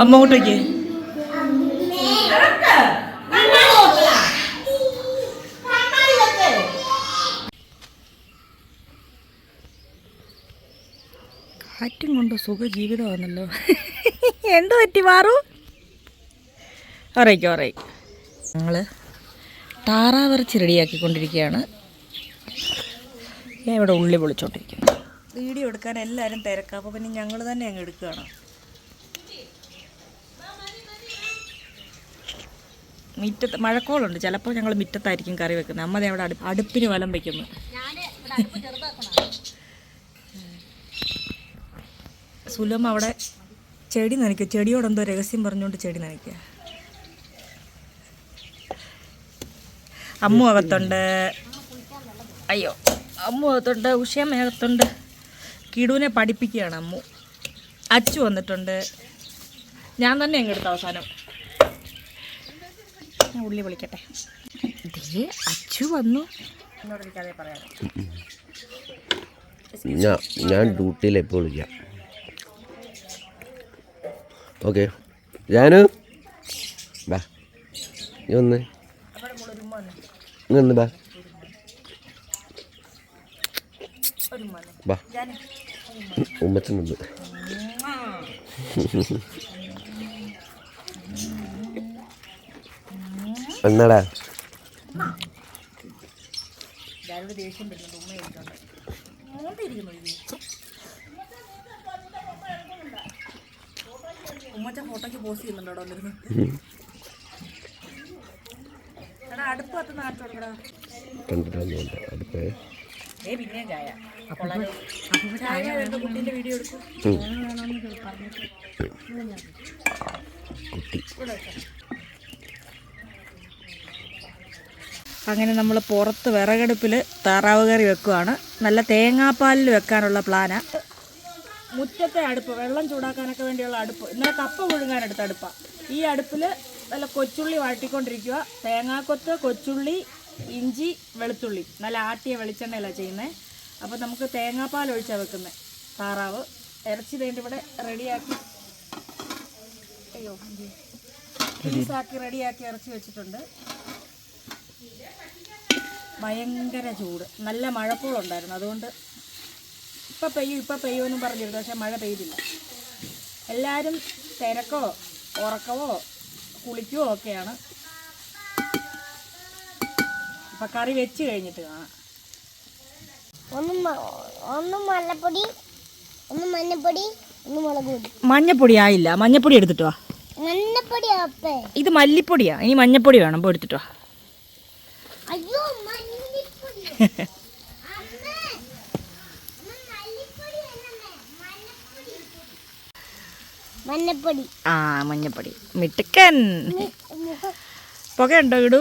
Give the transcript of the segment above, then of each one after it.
അമ്മ അങ്ങോട്ടേക്ക്. കാറ്റും കൊണ്ട് സുഖ ജീവിതമാണല്ലോ എന്ത് പറ്റി മാറൂ? അറിയിക്കും അറിയിക്കും ഞങ്ങൾ താറാവിറച്ചി റെഡിയാക്കിക്കൊണ്ടിരിക്കുകയാണ്. ഞാൻ ഇവിടെ ഉള്ളി പൊളിച്ചോണ്ടിരിക്കുന്നു. വീഡിയോ എടുക്കാൻ എല്ലാവരും തിരക്കാം. അപ്പോൾ പിന്നെ ഞങ്ങൾ തന്നെ അങ്ങ് എടുക്കുകയാണ്. മിറ്റത്ത് മഴക്കോളുണ്ട്. ചിലപ്പോൾ ഞങ്ങൾ മിറ്റത്തായിരിക്കും കറി വെക്കുന്നത്. അമ്മ അവിടെ അടുപ്പ് അടുപ്പിന് വലം വയ്ക്കുന്നു സുലം അവിടെ ചെടി നനയ്ക്കുക ചെടിയോട് എന്തോ രഹസ്യം പറഞ്ഞുകൊണ്ട് ചെടി നനയ്ക്കുക അമ്മു അകത്തുണ്ട്. അയ്യോ അമ്മു അകത്തുണ്ട് ഉഷയമ്മ അകത്തുണ്ട്. കിടുവിനെ പഠിപ്പിക്കുകയാണ് അമ്മു. അച്ചു വന്നിട്ടുണ്ട്. ഞാൻ തന്നെ എങ്ങെടുത്ത അവസാനം. ഞാൻ ഉള്ളി വിളിക്കട്ടെ ദേ അച്ചു വന്നു. ഞാൻ ഞാൻ ഡ്യൂട്ടിയിൽ എപ്പോൾ വിളിക്കാം. ഓക്കെ. ജാനു ബാ. നീ ഒന്ന് അവിടെ മോളൊരു ഉമ്മ വന്നേ. നീ ബാ. ബാ. ഞാൻ ഉമ്മച്ചൻ വന്ന് എന്നാടാ ഞാനോട് ദേഷ്യം വരുന്നുണ്ട് ഉമ്മ എടുത്തോണ്ട് മോന്തിരിക്കുന്നു ഇത് പോസ്റ്റ് ചെയ്യുന്നുണ്ടോ അടുപ്പ് കത്ത് കണ്ടിട്ടൊന്നുമില്ല കുട്ടി പിന്നെയും ചായ കൊള്ളാലോ. ചായ വേണ്ട കുട്ടീന്റെ വീഡിയോ എടുക്കും ഉം. കുട്ടി അങ്ങനെ നമ്മൾ പുറത്ത് വിറകടുപ്പിൽ താറാവ് കറി വെക്കുവാണ്. നല്ല തേങ്ങാപ്പാലിൽ വെക്കാനുള്ള പ്ലാനാണ് മുറ്റത്തെ അടുപ്പ് വെള്ളം ചൂടാക്കാനൊക്കെ വേണ്ടിയുള്ള അടുപ്പ്. ഇന്നലെ കപ്പ എടുത്ത അടുപ്പാണ് ഈ അടുപ്പിൽ നല്ല കൊച്ചുള്ളി വഴട്ടിക്കൊണ്ടിരിക്കുക തേങ്ങാക്കൊത്ത് കൊച്ചുള്ളി ഇഞ്ചി വെളുത്തുള്ളി. നല്ല ആട്ടിയ വെളിച്ചെണ്ണയിലാണ് ചെയ്യുന്നത് അപ്പോൾ നമുക്ക് തേങ്ങാപ്പാൽ ഒഴിച്ചാണ് വെക്കുന്നത് താറാവ്. ഇറച്ചി വേണ്ടി ഇവിടെ റെഡിയാക്കി. അയ്യോ പീസാക്കി റെഡിയാക്കി ഇറച്ചി വെച്ചിട്ടുണ്ട്. ഭയങ്കര ചൂട്. നല്ല മഴക്കോളുണ്ടായിരുന്നു. അതുകൊണ്ട് ഇപ്പം പെയ്യും ഇപ്പം പെയ്യുമെന്നും പറഞ്ഞിരുന്നു. പക്ഷേ മഴ പെയ്തില്ല. എല്ലാവരും തിരക്കോ ഉറക്കവോ കുളിക്കുവോ ഒക്കെയാണ്. അപ്പം കറി വെച്ച് കഴിഞ്ഞിട്ട് കാണാം. ഒന്ന് മല്ലപ്പൊടി ഒന്ന് മഞ്ഞപ്പൊടി ഒന്ന് മുളക് പൊടി. മഞ്ഞപ്പൊടി ആയില്ല. മഞ്ഞപ്പൊടി എടുത്തിട്ടോ മഞ്ഞപ്പൊടി ഇത് മല്ലിപ്പൊടിയാ. ഇനി മഞ്ഞപ്പൊടി വേണം. പോയി എടുത്തിട്ടോ അയ്യോ മല്ലിപ്പൊടി അമ്മേ ഒന്ന് മല്ലിപ്പൊടി വേണമേ മഞ്ഞപ്പൊടി. ആ മഞ്ഞപ്പൊടി. മിടുക്കൻ. പുകയുണ്ടോ ഇടൂ?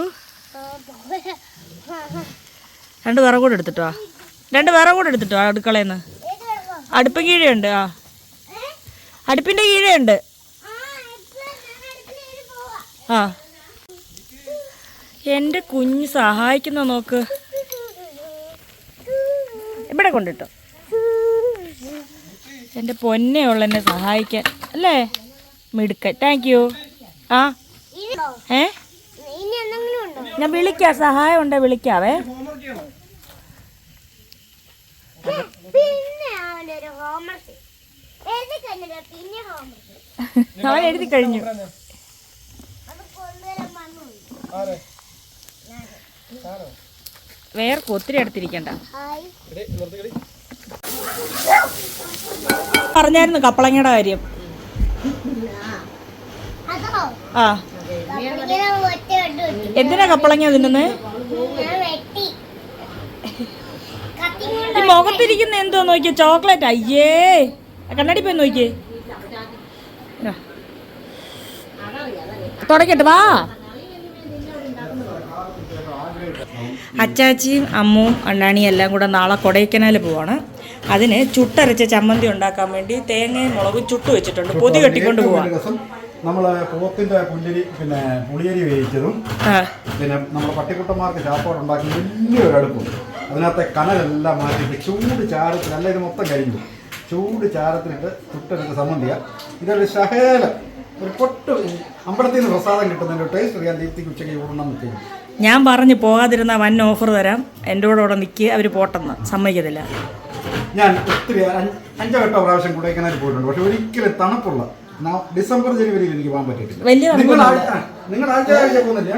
രണ്ട് വിറക് കൂടെ എടുത്തിട്ടോ? രണ്ട് വിറക് കൂടെ എടുത്തിട്ടോ അടുക്കളയിൽ അടുപ്പും കീഴുണ്ട് ആ. അടുപ്പിന്റെ കീഴയുണ്ട്. ആ. എന്റെ കുഞ്ഞ് സഹായിക്കുന്ന നോക്ക്. കൊണ്ടിട്ടോ. എന്റെ പൊന്നേ ഉള്ള എന്നെ സഹായിക്കാൻ. അല്ലേ? മിടുക്ക. താങ്ക് യു ആ? ഏ? ഞാൻ വിളിക്കാം. സഹായം ഉണ്ടോ വിളിക്കാവേ. പിന്നെ അവന്റെ ഒരു ഹോംവർക്ക് എഴുതി പിന്നെ ഹോംവർക്ക് അവൻ എഴുതി കഴിഞ്ഞു. വന്നു. വേർക്ക് ഒത്തിരി അടുത്തിരിക്കണ്ട ഹായ് പറഞ്ഞായിരുന്നു കപ്പളങ്ങയുടെ കാര്യം. ആ. എന്തിനാ കപ്പളങ്ങ തിന്നുന്നത് മുഖത്തിരിക്കുന്ന എന്തോ നോക്കിയ? ചോക്ലേറ്റ്. അയ്യേ. കണ്ണടി പോയി നോക്കിയേ. തുടക്കട്ടെ വാ. അച്ചാച്ചിയും അമ്മുവും അണ്ണാണിയും എല്ലാം കൂടെ നാളെ കൊടൈക്കനാൽ പോവാണ്. അതിന് ചുട്ടരച്ച ചമ്മന്തി ഉണ്ടാക്കാൻ വേണ്ടി തേങ്ങയും മുളകും ചുട്ട് വെച്ചിട്ടുണ്ട്. പൊതി കെട്ടിക്കൊണ്ട് പോവാം. നമ്മൾ പോത്തിന്റെ പുല്ലരി പിന്നെ പുളിയരി വേവിച്ചതും പിന്നെ നമ്മൾ പട്ടിക്കുട്ടന്മാർക്ക് ചാപ്പാട് ഉണ്ടാക്കി വലിയൊരു അടുപ്പും. അതിനകത്തെ കനലെല്ലാം മാറ്റിയിട്ട് ചൂട് ചാരത്തിൽ അല്ല ഇത് മൊത്തം കഴിഞ്ഞു ചൂട് ചാരത്തിലിട്ട് ചുട്ടെടുത്ത് സമ്മന്തിയ ഇതൊരു ശഹേല ഒരു പൊട്ട് അമ്പലത്തിൽ നിന്ന് പ്രസാദം കിട്ടുന്നതിന്റെ ടേസ്റ്റ് അറിയാൻ ദീപ്തിക്ക് ഉച്ചയ്ക്ക് ഊടണം നിൽക്കും ഞാൻ പറഞ്ഞു പോകാതിരുന്ന വൻ ഓഫർ തരാം. എന്റെ കൂടെ ഇവിടെ നിൽക്കുക അവർ പോട്ടെന്ന്. സമ്മതിക്കത്തില്ല. ഞാൻ ഒത്തിരി അഞ്ച് അഞ്ചോ എട്ടോ പ്രാവശ്യം കൊടൈക്കനാൽ പോയിട്ടുണ്ട്. പക്ഷെ ഒരിക്കലും തണുപ്പുള്ള ഡിസംബർ ജനുവരിയിൽ എനിക്ക് പോകാൻ പറ്റിയിട്ടില്ല. വലിയ നിങ്ങൾ. ആഴ്ച പോകുന്നില്ല?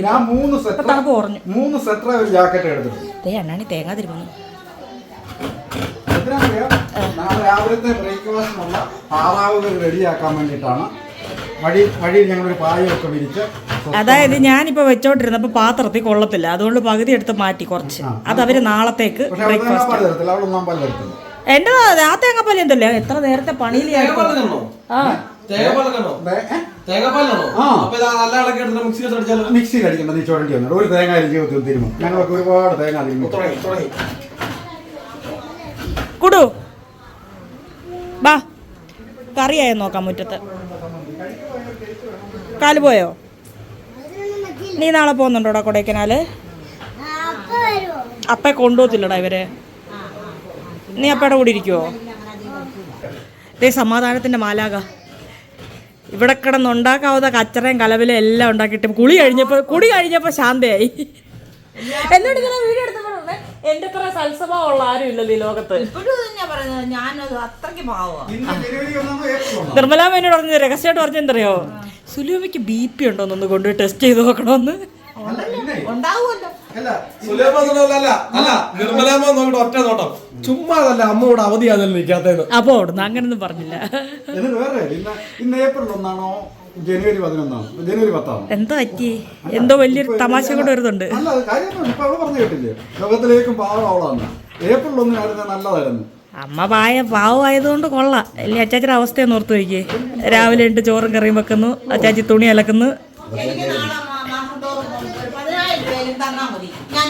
ഞാൻ- മൂന്ന് സെറ്റ് തണുപ്പ് കുറഞ്ഞു. മൂന്ന് സെറ്റർ ഒരു ജാക്കറ്റ് എടുത്തിട്ടുണ്ട് അണ്ണാണി തേങ്ങ? നാളെ രാവിലത്തെ ബ്രേക്ക്ഫാസ്റ്റിനുള്ള താറാവുകൾ റെഡിയാക്കാൻ വേണ്ടിയിട്ടാണ്. വഴി വഴിയിൽ ഞങ്ങളൊരു പായൊക്കെ വിരിച്ച് അതായത് ഞാനിപ്പോൾ വെച്ചോണ്ടിരുന്നപ്പോൾ പാത്രത്തിൽ കൊള്ളത്തില്ല. അതുകൊണ്ട് പകുതി എടുത്ത് മാറ്റി കുറച്ച്. അത് അവർ നാളത്തേക്ക് എന്റെ എന്റെ ആ തേങ്ങാപ്പാൽ എന്തല്ലേ എത്ര നേരത്തെ പണിയിൽ ആ. മിക്സിയിൽ നീ ഒരു തേങ്ങ അരി ജീവിതത്തിൽ തിരുമും ഞങ്ങളൊക്കെ ഒരുപാട് തേങ്ങ കുടു. ബാ. കറിയായോ നോക്കാം മുറ്റത്ത്. കാൽ പോയോ? നീ നാളെ പോകുന്നുണ്ടോടാ കൊടൈക്കനാല്? അപ്പൊ കൊണ്ടുപോകത്തില്ലടാ ഇവരെ. നീ അപ്പയുടെ കൂടി ഇരിക്കുവോ? ദേ സമാധാനത്തിന്റെ മാലാക ഇവിടെ കിടന്നുണ്ടാക്കാവുന്ന കച്ചറയും കലവിലും എല്ലാം ഉണ്ടാക്കിയിട്ട് കുളി കഴിഞ്ഞപ്പോൾ കുളി കഴിഞ്ഞപ്പോൾ ശാന്തയായി. എന്നോട് ഇങ്ങനെ വീഡിയോ എടുത്തപ്പോഴേ എന്റെ അത്ര ഉള്ള ആരും ഇല്ലല്ലോ ഈ ലോകത്ത്? നിർമ്മലാമ്മ എന്നോട് പറഞ്ഞത് രഹസ്യമായിട്ട് പറഞ്ഞെന്തറിയോ സുലൂമയ്ക്ക് ബി പി ഉണ്ടോ എന്നൊന്ന് കൊണ്ടുപോയി ടെസ്റ്റ് ചെയ്ത് നോക്കണമെന്ന് ഒറ്റ നോട്ടം. ചുമ്മാ അതല്ല അമ്മ ഇവിടെ അവധിയാണല്ലോ നിൽക്കാത്തത് അപ്പോ അവിടുന്ന് അങ്ങനൊന്നും പറഞ്ഞില്ല. ഇന്ന് ഏപ്രിൽ ഒന്നാണോ ജനുവരി പതിനൊന്നാണോ ജനുവരി പത്താണോ? എന്താ പറ്റി? എന്തോ വലിയൊരു തമാശ കൂടെ വരുന്നുണ്ട്. അല്ല ഇപ്പൊ അവൾ പറഞ്ഞു കേട്ടില്ലേ ലോകത്തിലേക്കും പാവം അവളാണ് ഏപ്രിൽ ഒന്നിനായിരുന്നു നല്ലതായിരുന്നു. അമ്മ പായ പാവമായതുകൊണ്ട് കൊള്ളാം. അല്ലേ അച്ചാച്ചിയുടെ അവസ്ഥയൊന്ന് ഓർത്ത് വയ്ക്കേ രാവിലെ ഇട്ട് ചോറും കറിയും വെക്കുന്നു. അച്ചാച്ചി തുണി അലക്കുന്നു. ഞാൻ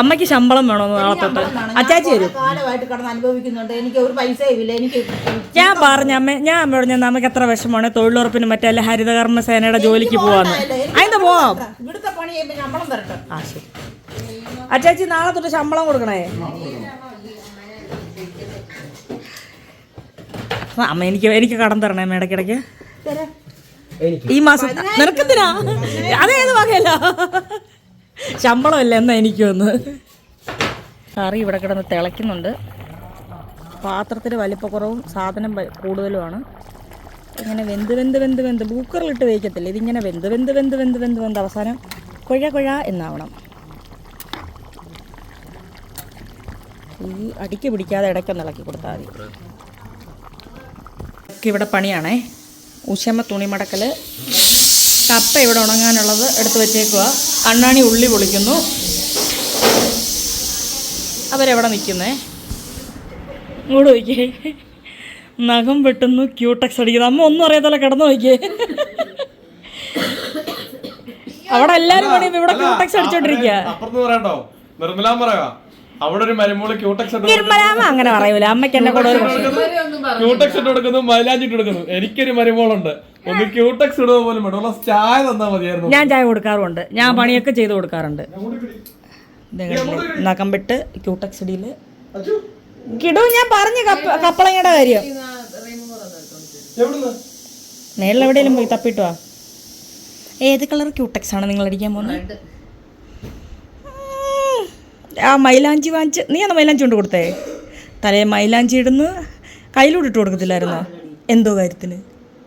അമ്മയ്ക്ക് ശമ്പളം വേണോന്ന് നാളെ തൊട്ട്. അച്ചാച്ചി ഞാൻ വരും. ഞാൻ പറഞ്ഞ അമ്മ ഞാൻ അമ്മ പറഞ്ഞു നമുക്ക് എത്ര വിഷമമാണ്. തൊഴിലുറപ്പിനും മറ്റേ അല്ല ഹരിതകർമ്മ സേനയുടെ ജോലിക്ക് പോവാന്ന്. അതിന് പോവാം. ഇവിടുത്തെ പണി ചെയ്യുമ്പോൾ ശമ്പളം ആ ശരി. അച്ചാച്ചി നാളെ തൊട്ട് ശമ്പളം കൊടുക്കണേ? അമ്മ എനിക്ക് എനിക്ക് കടം തരണേ അമ്മ ഇടയ്ക്കിടയ്ക്ക്. ഈ മാസം നിനക്കെന്തിനാ? അതേത് വകയല്ല ശമ്പളമല്ല എന്നാ എനിക്ക് വന്ന്. കറി ഇവിടെ കിടന്ന് തിളയ്ക്കുന്നുണ്ട്. പാത്രത്തിൽ വലിപ്പക്കുറവും സാധനം കൂടുതലുമാണ്. ഇങ്ങനെ വെന്ത് വെന്ത് വെന്ത് വെന്ത് ബൂക്കറിലിട്ട് വേവിക്കത്തില്ല. ഇതിങ്ങനെ വെന്ത് വെന്ത് വെന്ത് വെന്ത് വെന്ത് വെന്ത് അവസാനം കൊഴ കൊഴ എന്നാവണം. ഈ അടിക്ക് പിടിക്കാതെ ഇടയ്ക്കൊന്ന് ഇളക്കി കൊടുത്താൽ മതി. ഒക്കെ ഇവിടെ പണിയാണേ. ഉശമ തുണിമടക്കൽ കപ്പ ഇവിടെ ഉണങ്ങാനുള്ളത് എടുത്ത് വെച്ചേക്കുക അണ്ണാണി ഉള്ളി പൊളിക്കുന്നു. അവരെവിടെ നിൽക്കുന്നേ? ഇങ്ങോട്ട് നോക്കിയേ. നഖം വെട്ടുന്നു ക്യൂട്ടക്സ് അടിക്കുന്നു. അമ്മ ഒന്നും അറിയാത്തല്ല കിടന്നു നോക്കിയേ. അവിടെ എല്ലാരും ഇവിടെ ക്യൂട്ടക്സ് അടിച്ചോണ്ടിരിക്കുക നിർമ്മലാൻ പറയാ അവിടെ ഒരു മരുമോൾ ക്യൂടെക്സ് നിർമ്മലാമ്മ അങ്ങനെ പറയൂല. അമ്മയ്ക്ക് എന്നെ കൂടെ ഒരു പ്രശ്നം ക്യൂടെക്സ് ഇട്ട് കൊടുക്കുന്നു മൈലാഞ്ചി ഇട്ട് കൊടുക്കുന്നു. എനിക്കൊരു മരുമോളുണ്ട്. ഒന്ന് ക്യൂടെക്സ് ഇടുക പോലും വേണ്ട. ഉള്ള ചായ തന്നാ മതിയായിരുന്നു. ഞാൻ ചായ കൊടുക്കാറുണ്ട്. ഞാൻ പണിയൊക്കെ ചെയ്ത് കൊടുക്കാറുണ്ട്? നഖം വിട്ട് ക്യൂടെക്സ് ഇടിയിൽ കിടു ഞാൻ പറഞ്ഞു കപ്പ കപ്പളങ്ങയുടെ കാര്യം. മേളിൽ എവിടെയെങ്കിലും പോയി തപ്പിട്ട്? വാ ഏത് കളർ ക്യൂടെക്സ് ആണ് നിങ്ങൾ അടിക്കാൻ പോകുന്നത്. ആ മൈലാഞ്ചി വാങ്ങിച്ച് നീ അന്ന് മൈലാഞ്ചി കൊണ്ട് കൊടുത്തേ? തലേ മൈലാഞ്ചി ഇടുന്ന് കയ്യിലൂടെ ഇട്ട് കൊടുക്കത്തില്ലായിരുന്നോ? എന്തോ കാര്യത്തിന്?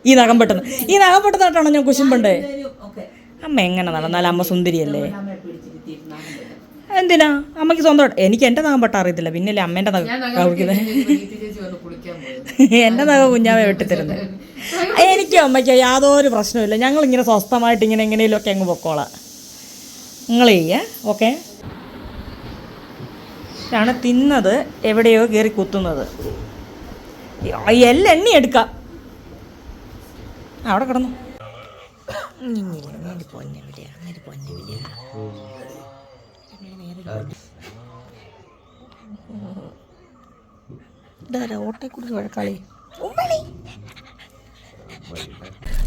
ഈ നഖം പെട്ടെന്ന്. ഈ നഖം പെട്ടെന്നായിട്ടാണോ ഞാൻ കുശുമ്പണ്ടേ? പണ്ടേ അമ്മ എങ്ങനെ നടന്നാലും അമ്മ സുന്ദരിയല്ലേ? എന്തിനാ? അമ്മയ്ക്ക് സ്വന്തം എനിക്ക് എന്റെ നഖം പെട്ട അറിയത്തില്ല. പിന്നല്ലേ അമ്മേന്റെ നഖം കവിക്കുന്നത്? എന്റെ നഖം കുഞ്ഞാവെ വെട്ടിത്തരുന്നത് എനിക്കും അമ്മയ്ക്ക് യാതൊരു പ്രശ്നമില്ല ഞങ്ങൾ ഇങ്ങനെ സ്വസ്ഥമായിട്ട് ഇങ്ങനെ എങ്ങനെയൊക്കെ അങ്ങ് പൊക്കോളാം. നിങ്ങൾ ചെയ്യേ ഓക്കെ? ഇതാണ് തിന്നത് എവിടെയോ കയറി കുത്തുന്നത്. എല്ലാം എണ്ണി എടുക്കാം. അവിടെ കിടന്നു.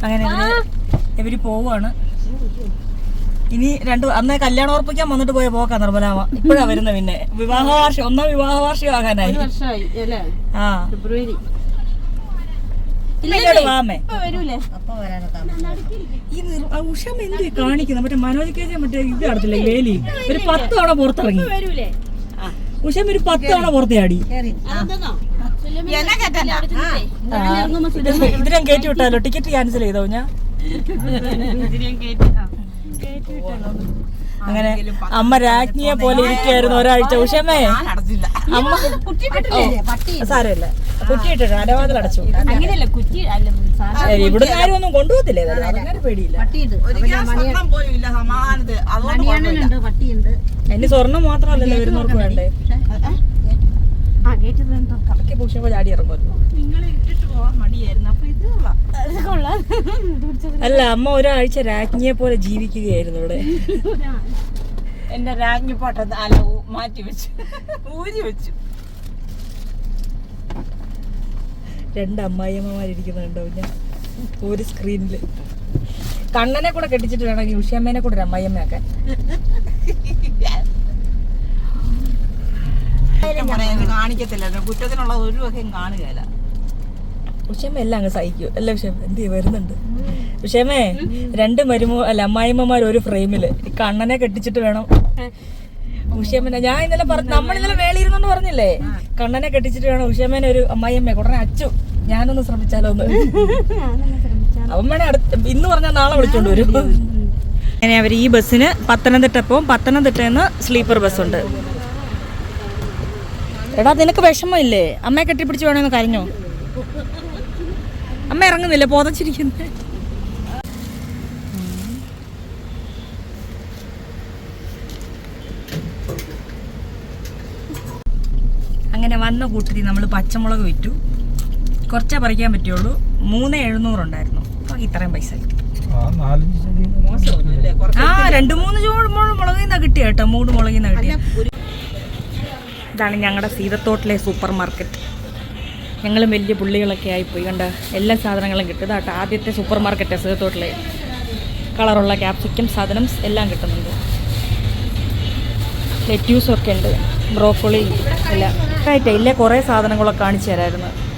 അങ്ങനെ ഇവർ ഇവർ പോവാണ്. ഇനി രണ്ട് അന്ന് കല്യാണം ഉറപ്പിക്കാൻ വന്നിട്ട് പോയ പോക്കാ നിർമ്മലാമ ഇപ്പോഴാ വരുന്ന പിന്നെ. വിവാഹ വാർഷികം ഒന്നാം വിവാഹ വാർഷികം ആകാനായി ആ. ഫെബ്രുവരി. ഉഷമ്മ എന്ത് കാണിക്കുന്നു? മറ്റേ മനോജ് കേജ മറ്റേ ഇത് നടത്തില്ലേ വേലി? ഒരു പത്ത് തവണ പുറത്തിറങ്ങി. ഉഷം ഒരു പത്ത് തവണ പുറത്തെ ആടി എന്നെ കേട്ടല്ല ഇതിനെ കയറ്റി വിട്ടാലോ? ടിക്കറ്റ് ക്യാൻസൽ ചെയ്തോ ഞാൻ? അങ്ങനെ അമ്മ രാജ്ഞിയെ പോലെ ഇരിക്കുന്നു ഒരാഴ്ച. ഉഷമേ അമ്മ സാരമില്ല. കുറ്റിയിട്ടിട്ട് അരവാതിൽ അടച്ചു. ഇവിടെ ആരും ഒന്നും കൊണ്ടുപോകത്തില്ലേ? പേടിയില്ല. എന്റെ സ്വർണം മാത്രമല്ലല്ലോ വരുന്നവർക്ക് വേണ്ടേ അതൊക്കെ പുഷ്പ ചാടി ഇറങ്ങുമല്ലോ. നിങ്ങൾ ഇട്ടിട്ട് മടിയായിരുന്നു. അപ്പൊ ഇത് കൊള്ളാം. അല്ല അമ്മ ഒരാഴ്ച രാജ്ഞിയെ പോലെ ജീവിക്കുകയായിരുന്നു ഇവിടെ. എന്റെ രാജ്ഞി പാട്ട് മാറ്റി വെച്ചു. ഊരി വെച്ചു. രണ്ട് അമ്മായിയമ്മമാരിയ്ക്കുന്നുണ്ടോ ഞാൻ ഒരു സ്ക്രീനിൽ കണ്ണനെ കൂടെ കെട്ടിച്ചിട്ട് വേണമെങ്കിൽ ഉഷിയമ്മേനെ കൂടെ ഒരു അമ്മായിയമ്മയാക്കാൻ. കുറ്റം പറയാൻ കാണിക്കത്തില്ല. കുറ്റത്തിനുള്ള ഒരു വകയും കാണുകയില്ല. ഉഷയമ്മ എല്ലാം അങ്ങ് സഹിക്കും. അല്ല ഉഷയമ്മ എന്ത് വരുന്നുണ്ട്. ഉഷയമ്മേ രണ്ട് മരുമോ അല്ല അമ്മായിമ്മമാർ ഒരു ഫ്രെയിമിൽ. കണ്ണനെ കെട്ടിച്ചിട്ട് വേണം. ഉഷയമ്മനെ ഞാൻ ഇന്നലെ പറഞ്ഞു നമ്മൾ ഇന്നലെ വേളിയിരുന്നെന്ന് പറഞ്ഞില്ലേ? കണ്ണനെ കെട്ടിച്ചിട്ട് വേണം ഉഷേമേനെ ഒരു അമ്മായിയമ്മ ഉടനെ അച്ചു ഞാനൊന്ന് ശ്രമിച്ചാലോ ഒന്ന് അവൻ വേണേ അടുത്ത് ഇന്ന് പറഞ്ഞാൽ നാളെ വിളിച്ചോണ്ട് വരും. അങ്ങനെ അവർ ഈ ബസ്സിന് പത്തനംതിട്ട പോവും. പത്തനംതിട്ടയിൽ നിന്ന് സ്ലീപ്പർ ബസ്സുണ്ട്. എടാ നിനക്ക് വിഷമമില്ലേ? അമ്മയെ കെട്ടിപ്പിടിച്ച് വേണമെന്ന് കരഞ്ഞോ? അമ്മ ഇറങ്ങുന്നില്ല? പോതച്ചിരിക്കുന്നത് അങ്ങനെ വന്ന കൂട്ടത്തിൽ നമ്മൾ പച്ചമുളക് വിറ്റു. കുറച്ചേ പറിക്കാൻ പറ്റുള്ളൂ. മൂന്ന് എഴുന്നൂറുണ്ടായിരുന്നു അപ്പോൾ ഇത്രയും പൈസ ആ രണ്ട് മൂന്ന് ചൂട് മുളകിൽ നിന്നാണ് കിട്ടിയ കേട്ടോ. മൂട് മുളകിൽ നിന്നാണ് കിട്ടിയ. ഇതാണ് ഞങ്ങളുടെ സീതത്തോട്ടിലെ സൂപ്പർ മാർക്കറ്റ് ഞങ്ങൾ വലിയ പുള്ളികളൊക്കെ ആയിപ്പോയി. കണ്ട? എല്ലാ സാധനങ്ങളും കിട്ടും. ഇതാട്ടോ ആദ്യത്തെ സൂപ്പർ മാർക്കറ്റ് സീതത്തോട്ടിലെ. കളറുള്ള ക്യാപ്സിക്കം സാധനം എല്ലാം കിട്ടുന്നുണ്ട്. ലെറ്റ്യൂസൊക്കെ ഉണ്ട്. ബ്രോക്കോളി എല്ലാം. ആയിട്ടേ ഇല്ലേ? കുറേ സാധനങ്ങളൊക്കെ കാണിച്ചു തരായിരുന്നു.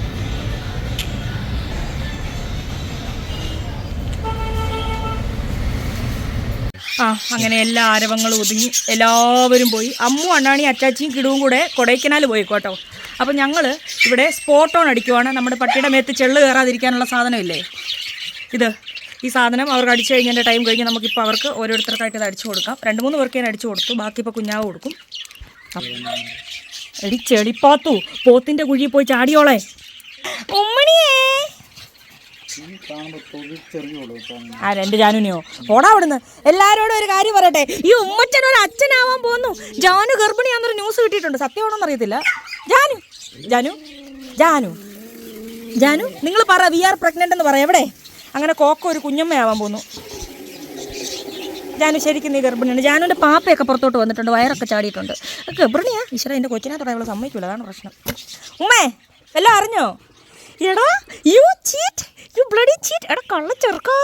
ആ അങ്ങനെ എല്ലാ ആരവങ്ങളും ഒതുങ്ങി എല്ലാവരും പോയി. അമ്മു അണ്ണാണി അറ്റാച്ചിയും കിടുവും കൂടെ കൊടൈക്കനാൽ പോയി കേട്ടോ അപ്പം ഞങ്ങൾ ഇവിടെ സ്പോട്ട് ഓൺ അടിക്കുവാണ്. നമ്മുടെ പട്ടിയുടെ മേത്ത് ചെള്ള് കയറാതിരിക്കാനുള്ള സാധനമില്ലേ? ഇത്. ഈ സാധനം അവർക്ക് അടിച്ചു കഴിഞ്ഞതിന്റെ ടൈം കഴിഞ്ഞ് നമുക്കിപ്പോൾ അവർക്ക് ഓരോരുത്തർക്കായിട്ട് ഇത് അടിച്ചു കൊടുക്കാം. രണ്ട് മൂന്ന് പേർക്ക് ഞാൻ അടിച്ചു കൊടുത്തു. ബാക്കി ഇപ്പോൾ കുഞ്ഞാവ് കൊടുക്കും. എടി ചെളിപ്പാത്തു. പോത്തിന്റെ കുഴിയിൽ പോയി ചാടിയോളെ. ഉമ്മണിയേ. ആ രണ്ട് ജാനുനിയോ ഓടാ അവിടുന്ന്. എല്ലാരോടും ഒരു കാര്യം പറയട്ടെ. ഈ ഉമ്മച്ചൻ ഒരു അച്ഛനാവാൻ പോന്നു. ജാനു ഗർഭിണിയാന്നൊരു ന്യൂസ് കിട്ടിയിട്ടുണ്ട്. സത്യമാണോന്ന് അറിയത്തില്ല. ജാനു ജാനു ജാനു ജാനു നിങ്ങൾ പറ വി ആർ പ്രഗ്നന്റ് എന്ന് പറയാം എവിടെ? അങ്ങനെ കോക്ക ഒരു കുഞ്ഞമ്മയാവാൻ പോന്നു. ജാനു ശരിക്കും നീ ഗർഭിണിയാണ്. ജാനുവിന്റെ പാപ്പയൊക്കെ പുറത്തോട്ട് വന്നിട്ടുണ്ട്. വയറൊക്കെ ചാടിയിട്ടുണ്ട്. ഗർഭിണിയാ? ഈശ്വര എന്റെ കൊച്ചിനെ തുടങ്ങിയുള്ള സമ്മതിക്കില്ല അതാണ് പ്രശ്നം. ഉമ്മേ എല്ലാം അറിഞ്ഞോ? എടാ you cheat you bloody cheat എടാ കള്ള ചെറുക്കാ.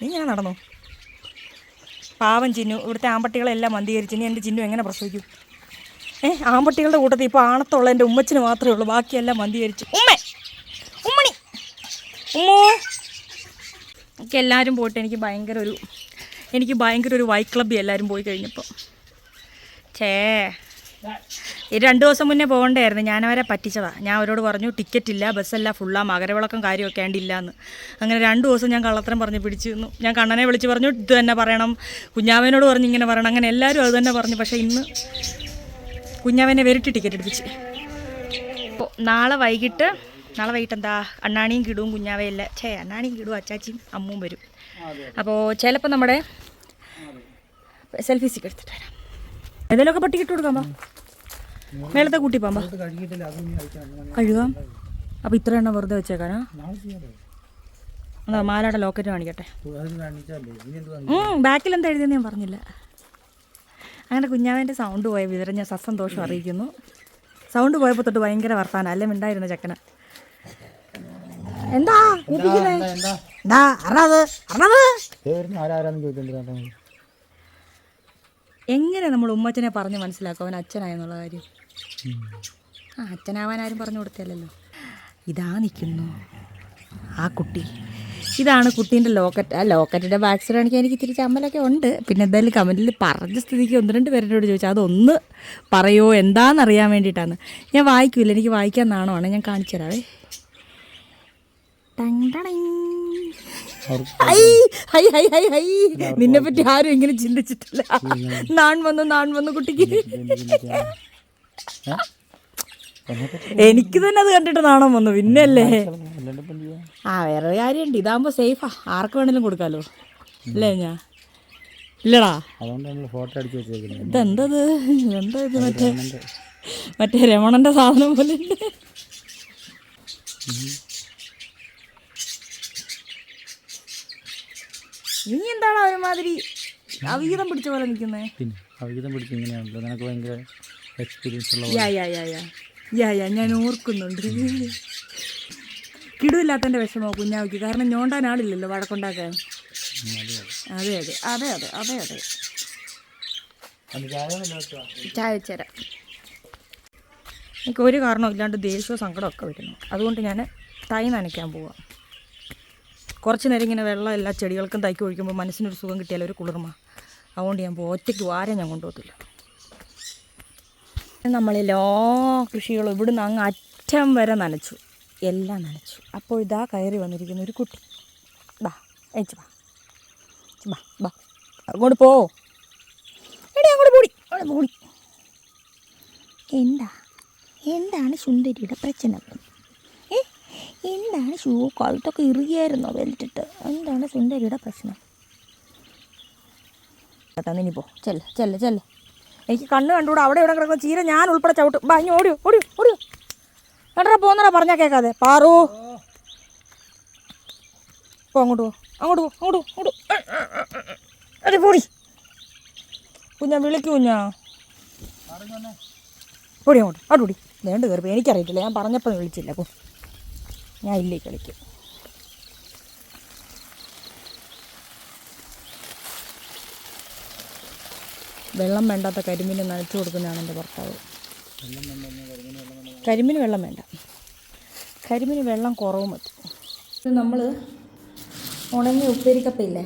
നീ ഞാൻ നടന്നു? പാവം ചിന്നു ഇവിടുത്തെ ആമ്പട്ടികളെല്ലാം മന്ദീകരിച്ച് ഇനി എന്റെ ചിന്നു എങ്ങനെ പ്രസവിക്കും? ഏ ആമ്പട്ടികളുടെ കൂട്ടത്തിൽ ഇപ്പോൾ ആണത്തുള്ള എന്റെ ഉമ്മച്ചിന് മാത്രമേ ഉള്ളൂ ബാക്കിയെല്ലാം മന്ദീകരിച്ചു. ഉമ്മ ഉമ്മണി ഉമ്മോ. എനിക്ക് എല്ലാവരും പോയിട്ട് എനിക്ക് ഭയങ്കര ഒരു എനിക്ക് ഭയങ്കര ഒരു വൈ എല്ലാവരും പോയി കഴിഞ്ഞപ്പോൾ ചേ രണ്ട് ദിവസം മുന്നേ പോകണ്ടായിരുന്നു. ഞാൻ അവരെ പറ്റിച്ചതാ. ഞാൻ അവരോട് പറഞ്ഞു ടിക്കറ്റ് ഇല്ല ബസ്സല്ല ഫുള്ളാ മകരവിളക്കം കാര്യമൊക്കെ ആണ്ടില്ല എന്ന് അങ്ങനെ രണ്ട് ദിവസം ഞാൻ കള്ളത്തരം പറഞ്ഞ് പിടിച്ചു നിന്നു ഞാൻ കണ്ണനെ വിളിച്ച് പറഞ്ഞു ഇത് തന്നെ പറയണം. കുഞ്ഞാവനോട് പറഞ്ഞ് ഇങ്ങനെ പറയണം. അങ്ങനെ എല്ലാവരും അത് തന്നെ പറഞ്ഞു. പക്ഷേ ഇന്ന് കുഞ്ഞാവനെ വരട്ടി ടിക്കറ്റ് എടുപ്പിച്ച്. അപ്പോൾ നാളെ വൈകിട്ട് നാളെ വൈകിട്ട് എന്താ? അണ്ണാണിയും കുഞ്ഞാവേ കുഞ്ഞാവയല്ല ഛേ അണ്ണാണിയും കിടും അച്ചാച്ചിയും അമ്മും വരും. അപ്പോൾ ചിലപ്പോൾ നമ്മുടെ സെൽഫി സ്റ്റിക്ക് എടുത്തിട്ട് വരാം. ഏതെങ്കിലുമൊക്കെ പട്ടിക്കിട്ട് കൊടുക്കാം മേലത്തെ കൂട്ടി പാമ്പാ. കഴുകാം. അപ്പൊ ഇത്ര എണ്ണം വെറുതെ വെച്ചേക്കാനാ? അതാ മാലയുടെ ലോക്കറ്റ് കാണിക്കട്ടെ. ബാക്കിൽ എന്താ എഴുതിയെന്ന് ഞാൻ പറഞ്ഞില്ല. അങ്ങനെ കുഞ്ഞാവന്റെ സൗണ്ട് പോയ വിവരം ഞാൻ സസന്തോഷം അറിയിക്കുന്നു. സൗണ്ട് പോയപ്പോൾ തൊട്ട് ഭയങ്കര വർത്താനം. അല്ല മിണ്ടായിരുന്ന ചക്കന? എന്താ? എന്താ എങ്ങനെ നമ്മൾ ഉമ്മച്ചനെ പറഞ്ഞ് മനസ്സിലാക്കും? അവൻ അച്ഛനായെന്നുള്ള കാര്യം. ആ അച്ഛനാവാൻ ആരും പറഞ്ഞു കൊടുത്തല്ലോ ഇതാ നിൽക്കുന്നു ആ കുട്ടി. ഇതാണ് കുട്ടീന്റെ ലോക്കറ്റ്. ആ ലോക്കറ്റിന്റെ ബാക്ക് സൈഡ് എനിക്ക് ഇത്തിരി ചമ്മലൊക്കെ ഉണ്ട്. പിന്നെ എന്തായാലും കമന്റിൽ പറഞ്ഞ സ്ഥിതിക്ക് ഒന്ന് രണ്ട് പേരോട് ചോദിച്ചാൽ അതൊന്ന് പറയോ? എന്താണെന്നറിയാൻ വേണ്ടിയിട്ടാണ് ഞാൻ വായിക്കൂല. എനിക്ക് വായിക്കാൻ നാണമാണ്. ഞാൻ കാണിച്ചു തരാവേ ടങ്. നിന്നെ പറ്റി ആരും ഇങ്ങനെ ചിന്തിച്ചിട്ടില്ല. നാൺ വന്നു നാൺ വന്നു കുട്ടിക്ക്. എനിക്ക് തന്നെ അത് കണ്ടിട്ട് നാണം വന്നു പിന്നല്ലേ ആ വേറെ കാര്യമുണ്ട്. ഇതാകുമ്പോൾ സേഫാ ആർക്ക് വേണേലും കൊടുക്കാലോ. അല്ലേ ഞാൻ ഇല്ലടാ. ഇതെന്തത്? എന്താ ഇത് മറ്റേ മറ്റേ രമണന്റെ സാധനം പോലെ? നീ എന്താണ് ഒരുമാതിരി അവീതം പിടിച്ച പോലെ നിൽക്കുന്നേ? പിന്നെ അവീതം പിടിച്ച് ഇങ്ങനെയാണല്ലോ. നിനക്ക് ഭയങ്കര എക്സ്പീരിയൻസ് ഉള്ള യാ യാ യാ യാ. യാ യാ ഞാൻ ഓർക്കുന്നുണ്ട്. കിടുവില്ലാത്തതിന്റെ വിഷമോ കുഞ്ഞാവയ്ക്ക് കാരണം ഞോണ്ടാൻ ആളില്ലല്ലോ വഴക്കുണ്ടാക്കാൻ. അതെ അതെ. അതെ അതെ അതെ അതെ ചായ വെച്ചുതരാം എനിക്ക് ഒരു കാരണവും ഇല്ലാണ്ട് ദേഷ്യവും സങ്കടമൊക്കെ വരുന്നു. അതുകൊണ്ട് ഞാൻ തൈ നനയ്ക്കാൻ പോവാം. കുറച്ച് നേരം ഇങ്ങനെ വെള്ളം എല്ലാ ചെടികൾക്കും തൈക്ക് ഒഴിക്കുമ്പോൾ മനസ്സിനൊരു സുഖം കിട്ടിയാൽ ഒരു കുളിർമ. അതുകൊണ്ട് ഞാൻ ഒറ്റയ്ക്ക് വാരം ഞാൻ കൊണ്ടുപോകത്തില്ല. നമ്മൾ എല്ലാ കൃഷികളും ഇവിടുന്ന് അങ്ങ് അറ്റം വരെ നനച്ചു. എല്ലാം നനച്ചു. അപ്പോൾ ഇതാ കയറി വന്നിരിക്കുന്ന ഒരു കുട്ടി. ബാ അയച്ചു ബാ. ബാ ബാ. അങ്ങോട്ട് പോ. എടി അങ്ങോട്ട് പോടി. പോടി. എന്താ? എന്താണ് സുന്ദരിയുടെ പ്രശ്നം എന്താണ് ഷൂ? കഴുത്തൊക്കെ ഇറുകിയായിരുന്നോ വലിച്ചിട്ട് എന്താണ് സുന്ദരിയുടെ പ്രശ്നം? കേട്ടോ നീ പോ. ചെല്ല ചെല്ല ചെല്ല. എനിക്ക് കണ്ണ് കണ്ടുകൂടാ. അവിടെ ഇവിടെ കിടക്കുന്ന ചീര ഞാൻ ഉൾപ്പെടെ ചവിട്ടും. ബാ ഇനി ഓടിയോ ഓടിയോ ഓടിയോ. എടാ പോന്നടാ പറഞ്ഞാൽ കേൾക്കാതെ. പാറു. പോ അങ്ങോട്ട് പോ. അങ്ങോട്ട് പോ അങ്ങോട്ട് പോ അങ്ങോട്ട് അതെ പോടി. കുഞ്ഞാ വിളിക്കൂ കുഞ്ഞാ. പൊടി അങ്ങോട്ട്. അവിടെ പൊടി വേണ്ട കയറിപ്പോ എനിക്കറിയത്തില്ല. ഞാൻ പറഞ്ഞപ്പോൾ വിളിച്ചില്ല. പോ. ഞാൻ ഇല്ലേ കളിക്കും. വെള്ളം വേണ്ടാത്ത കരിമീൻ നനച്ചു കൊടുക്കുന്നതാണ് എന്റെ ഭർത്താവ്. കരിമീന് വെള്ളം വേണ്ട. കരിമീന് വെള്ളം കുറവ് മതി. ഇത് നമ്മൾ ഉണങ്ങിയ ഉപ്പേരിക്കപ്പയില്ലേ?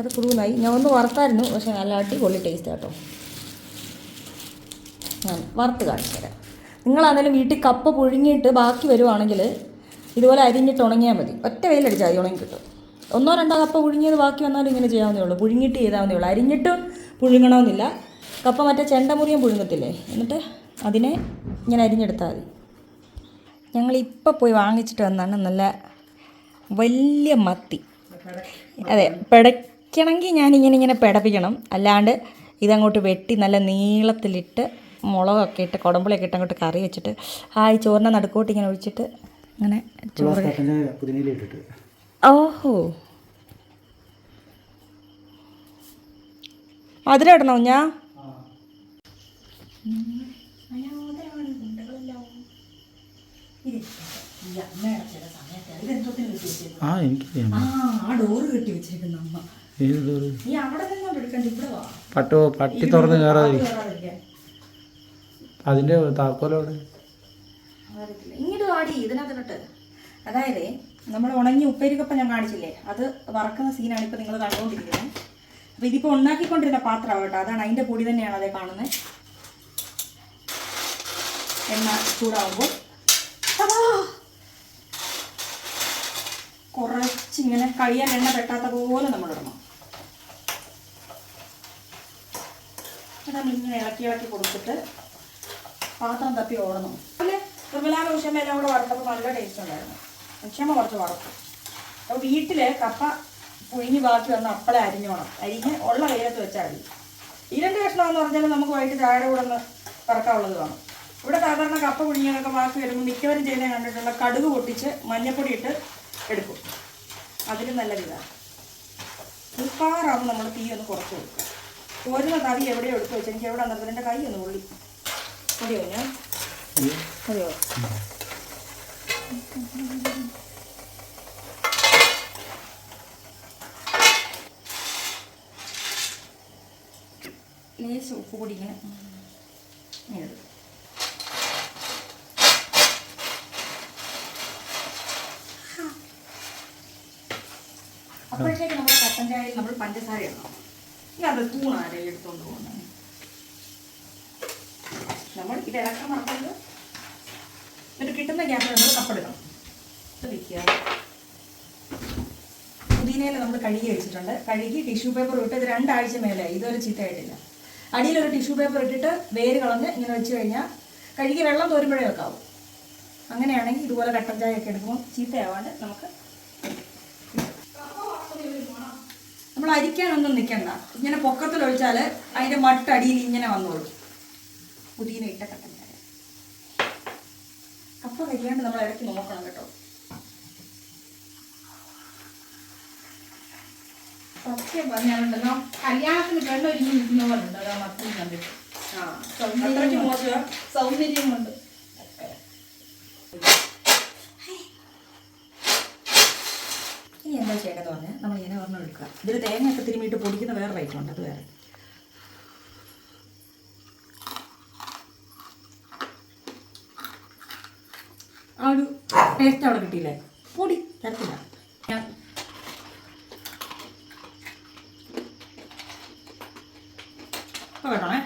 അത് കുറുകുന്നായി. ഞാൻ ഒന്ന് വറുത്തായിരുന്നു പക്ഷേ നല്ല അടിപൊളി ടേസ്റ്റ് കേട്ടോ. ഞാൻ വറുത്ത് കാണിച്ചു തരാം നിങ്ങളാണെങ്കിലും വീട്ടിൽ കപ്പ പുഴുങ്ങിയിട്ട് ബാക്കി വരുവാണെങ്കിൽ ഇതുപോലെ അരിഞ്ഞിട്ട് ഉണങ്ങിയാൽ മതി. ഒറ്റ വെയിലടിച്ചാൽ മതി ഉണങ്ങി കിട്ടും. ഒന്നോ രണ്ടോ കപ്പ പുഴുങ്ങിയത് ബാക്കി വന്നാലും ഇങ്ങനെ ചെയ്യാവുന്നേ ഉള്ളൂ. പുഴുങ്ങിയിട്ട് ചെയ്താവുന്നേ ഉള്ളൂ. അരിഞ്ഞിട്ട് പുഴുങ്ങണമെന്നില്ല. കപ്പ മറ്റേ ചെണ്ടമുറിയും പുഴുങ്ങത്തില്ലേ? എന്നിട്ട് അതിനെ ഇങ്ങനെ അരിഞ്ഞെടുത്താൽ മതി. ഞങ്ങളിപ്പോൾ പോയി വാങ്ങിച്ചിട്ട് വന്നാണ് നല്ല വലിയ മത്തി. അതെ പിടയ്ക്കണമെങ്കിൽ ഞാനിങ്ങനെ ഇങ്ങനെ പിടപ്പിക്കണം. അല്ലാണ്ട് ഇതങ്ങോട്ട് വെട്ടി നല്ല നീളത്തിലിട്ട് മുളകൊക്കെ ഇട്ട് കുടമ്പുളിയൊക്കെ ഇട്ട് അങ്ങോട്ട് കറി വെച്ചിട്ട് ആ ഈ ചോറിന്റെ നടുക്കോട്ട് ഇങ്ങനെ ഒഴിച്ചിട്ട് അങ്ങനെ ചോറ് ഓഹോ. മധുരം ഇടണോ ഞാൻ ആ എനിക്ക് പട്ടോ പട്ടി തുറന്ന് കയറാതി അതിന്റെ താക്കോലോടെ അതായത് നമ്മൾ ഉണങ്ങി ഉപ്പേരിക്കപ്പം ഞാൻ കാണിച്ചില്ലേ? അത് വറക്കുന്ന സീനാണ് ഇപ്പൊ നിങ്ങൾ കണ്ടുകൊണ്ടിരിക്കുന്നത്. അപ്പോൾ ഇതിപ്പോൾ ഉണ്ടാക്കിക്കൊണ്ടിരുന്ന പാത്രമാണ് കേട്ടോ. അതാണ് അതിന്റെ പൊടി തന്നെയാണ് അതേ കാണുന്നത് എണ്ണ ചൂടാവുമ്പോൾ. കുറച്ച് ഇങ്ങനെ കഴിയാൻ എണ്ണ പെട്ടാത്ത പോലെ നമ്മൾ ഇടണം. നമ്മൾ ഇങ്ങനെ ഇളക്കി ഇളക്കി കൊടുത്തിട്ട് പാത്രം തപ്പി ഓടണം. അല്ലേ? നിർമ്മലാന ഉഷമ്മ എല്ലാം കൂടെ വറുത്തപ്പോൾ നല്ല ടേസ്റ്റ് ഉണ്ടായിരുന്നു. ഉഷമ്മ കുറച്ച് വറുത്തു അപ്പോൾ വീട്ടിൽ കപ്പ പുഴുങ്ങി ബാക്കി വന്ന് അപ്പളെ അരിഞ്ഞോണം അരിഞ്ഞ് ഉള്ള വെയിലത്ത് വെച്ചാൽ മതി. ഈ രണ്ട് കഷ്ണം എന്ന് പറഞ്ഞാൽ നമുക്ക് വൈകിട്ട് ചായയുടെ കൂടെ ഒന്ന് പറക്കാനുള്ളത് കാണും ഇവിടെ സാധാരണ കപ്പ പുഴുങ്ങിയതൊക്കെ ബാക്കി വരുമ്പോൾ മിക്കവരും ചെയ്യുന്ന കണ്ടിട്ടുള്ള കടുക് പൊട്ടിച്ച് മഞ്ഞപ്പൊടി ഇട്ട് എടുക്കും. അതിലും നല്ല ഇതാണ് ഉൾപ്പാറാകുമ്പോൾ നമ്മൾ തീ ഒന്ന് കുറച്ച് കൊടുക്കുക പോരുന്ന തവി എവിടെയോ എടുത്ത് വെച്ച് എനിക്ക് എവിടെ വന്നപ്പോൾ കൈ ഒന്ന് പൊള്ളി. മതിയോ ഞാൻ മതിയോ ലേശം ഉപ്പ് പൊടി ഇങ്ങനെ ഇടും. അപ്പോഴത്തേക്ക് നമ്മൾ കട്ടൻ ചായയിൽ നമ്മൾ പഞ്ചസാര ഇടണം ഇനി അത് തൂണാരെ എടുത്തുകൊണ്ട് പോകുന്നത്? നമ്മൾ ഇത് ഇറക്കാൻ മറക്കരുത്. എന്നിട്ട് കിട്ടുന്ന ഗ്യാപ്പിൽ നമ്മൾ കപ്പെടുക്കണം വയ്ക്കുക പുതിനയില നമ്മൾ കഴുകി വെച്ചിട്ടുണ്ട്. കഴുകി ടിഷ്യൂ പേപ്പർ ഇട്ട് ഇത് രണ്ടാഴ്ച മേലെ ഇതൊരു ചീത്തയായിട്ടില്ല. അടിയിലൊരു ടിഷ്യൂ പേപ്പർ ഇട്ടിട്ട് വേര് കളഞ്ഞ് ഇങ്ങനെ വെച്ച് കഴിഞ്ഞാൽ കഴുകി വെള്ളം തോരുമ്പോഴേ വെക്കാവും അങ്ങനെയാണെങ്കിൽ ഇതുപോലെ കട്ടൻ ചായ ഒക്കെ എടുക്കുമ്പോൾ ചീത്തയാവാണ്ട് നമുക്ക് നമ്മൾ അരിക്കാനൊന്നും നിൽക്കണ്ട. ഇങ്ങനെ പൊക്കത്തിൽ ഒഴിച്ചാൽ അതിന്റെ മട്ടടിയിൽ ഇങ്ങനെ വന്നോളൂ. പുതിന ഇട്ട കട്ടൻ ചായ. കപ്പ കഴിയാണ്ട് നമ്മൾ ഇടയ്ക്ക് നോക്കണം കേട്ടോ. സത്യം പറഞ്ഞാലുണ്ടല്ലോ കല്യാണത്തിന് കണ്ടൊരുങ്ങി നിൽക്കുന്നവരുണ്ട് അതാ മക്കളും കണ്ടിട്ട്. സൗന്ദര്യമുണ്ട് ഇനി എന്താ ചെയ്യേണ്ടത് പറഞ്ഞാൽ നമ്മൾ ഇങ്ങനെ ഒരെണ്ണം എടുക്കുക. ഇതിൽ തേങ്ങയൊക്കെ തിരുമ്മിയിട്ട് പൊടിക്കുന്ന വേറെ റൈറ്റ് ഉണ്ട്. അത് വേറെ. ആ ഒരു ടേസ്റ്റ് അവിടെ കിട്ടിയില്ലേ? പൊടി തരത്തില്ല ഞാൻ ഇപ്പൊ കേട്ടോണേ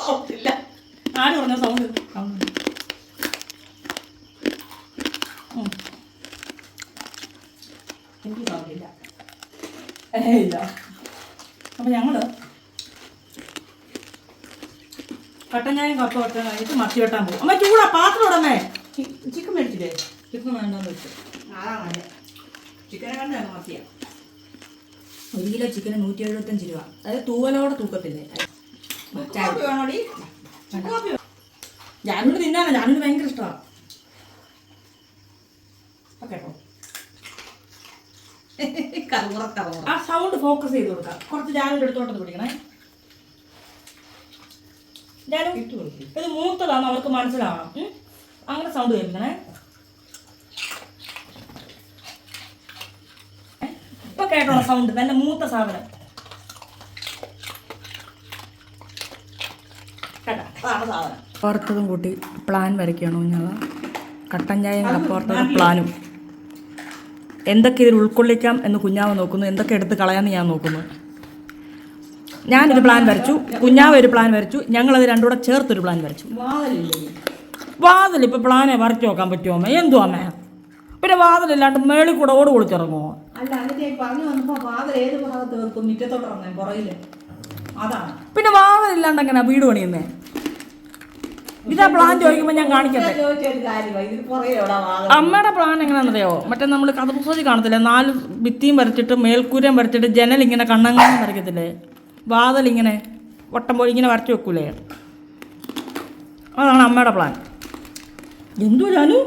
സൗണ്ടില്ല ആര് പറഞ്ഞ സൗണ്ട് സൗണ്ട് ഉം. എനിക്ക് സൗണ്ടില്ല ഏ ഇല്ല അപ്പം ഞങ്ങൾ കപ്പ വെക്കാൻ കഴിഞ്ഞിട്ട് മത്തി വെട്ടാൻ പോകും. അമ്മ ചൂടാ പാത്രം ഉടമേ ചിക്കൻ മേടിച്ചില്ലേ? ചിക്കൻ വേണ്ടെന്ന് വെച്ചു. ചിക്കനെ കണ്ടാണ് മത്തിയ. ഒരു കിലോ ചിക്കന് നൂറ്റി എഴുപത്തഞ്ച് രൂപ. അതായത് തൂവലോടെ തൂക്കത്തില്ലേ? ഞാനോട് ഞാനോട് തിന്നാനാ. ജാനുവിന് ഭയങ്കര ഇഷ്ടമാണ് കേട്ടോ ആ സൗണ്ട് ഫോക്കസ് ചെയ്ത് കൊടുക്കാം. കുറച്ച് ജാനുവിന്റെ അടുത്തോട്ട് പിടിക്കണേ. ജാനു ഇത് മൂത്തതാന്ന് അവർക്ക് മനസ്സിലാവണം. അങ്ങനെ സൗണ്ട് കേൾക്കണേ ഏ? ഇപ്പൊ കേട്ടോ സൗണ്ട് നല്ല മൂത്ത സാധനം. പുറത്തതും കൂട്ടി പ്ലാൻ വരയ്ക്കുകയാണോ ഞങ്ങൾ കട്ടൻ ചായയും കപ്പുറത്തതും പ്ലാനും എന്തൊക്കെ ഇതിൽ ഉൾക്കൊള്ളിക്കാം എന്ന് കുഞ്ഞാവ് നോക്കുന്നു. എന്തൊക്കെ എടുത്ത് കളയാമെന്ന് ഞാൻ നോക്കുന്നു. ഞാനൊരു പ്ലാൻ വരച്ചു. കുഞ്ഞാവ് ഒരു പ്ലാൻ വരച്ചു. ഞങ്ങളത് രണ്ടുകൂടെ ചേർത്തൊരു പ്ലാൻ വരച്ചു. വാതിൽ ഇപ്പോൾ പ്ലാനെ വരച്ചു നോക്കാൻ പറ്റുമോ അമ്മ? എന്തോ അമ്മ? പിന്നെ വാതിലില്ലാണ്ട് മേളിൽ കൂടെ ഓട് കുളിച്ചിറങ്ങുമോ പിന്നെ വാതിലില്ലാണ്ട് എങ്ങനെ വീട് പണിയുന്നേ? ഇതാ പ്ലാൻ ചോദിക്കുമ്പോൾ ഞാൻ കാണിക്കട്ടെ. അമ്മയുടെ പ്ലാൻ എങ്ങനെയാണെന്നറിയോ മറ്റേ നമ്മൾ കഥപുസ്തകത്തിൽ കാണത്തില്ലേ? നാല് ഭിത്തിയും വരച്ചിട്ട് മേൽക്കൂരയും വരച്ചിട്ട് ജനൽ ഇങ്ങനെ കണ്ണങ്ങാനും വരയ്ക്കത്തില്ലേ? വാതിൽ ഇങ്ങനെ വട്ടം പോലെ ഇങ്ങനെ വരച്ച് വെക്കൂലേ? അതാണ് അമ്മയുടെ പ്ലാൻ എന്തോ ജാനു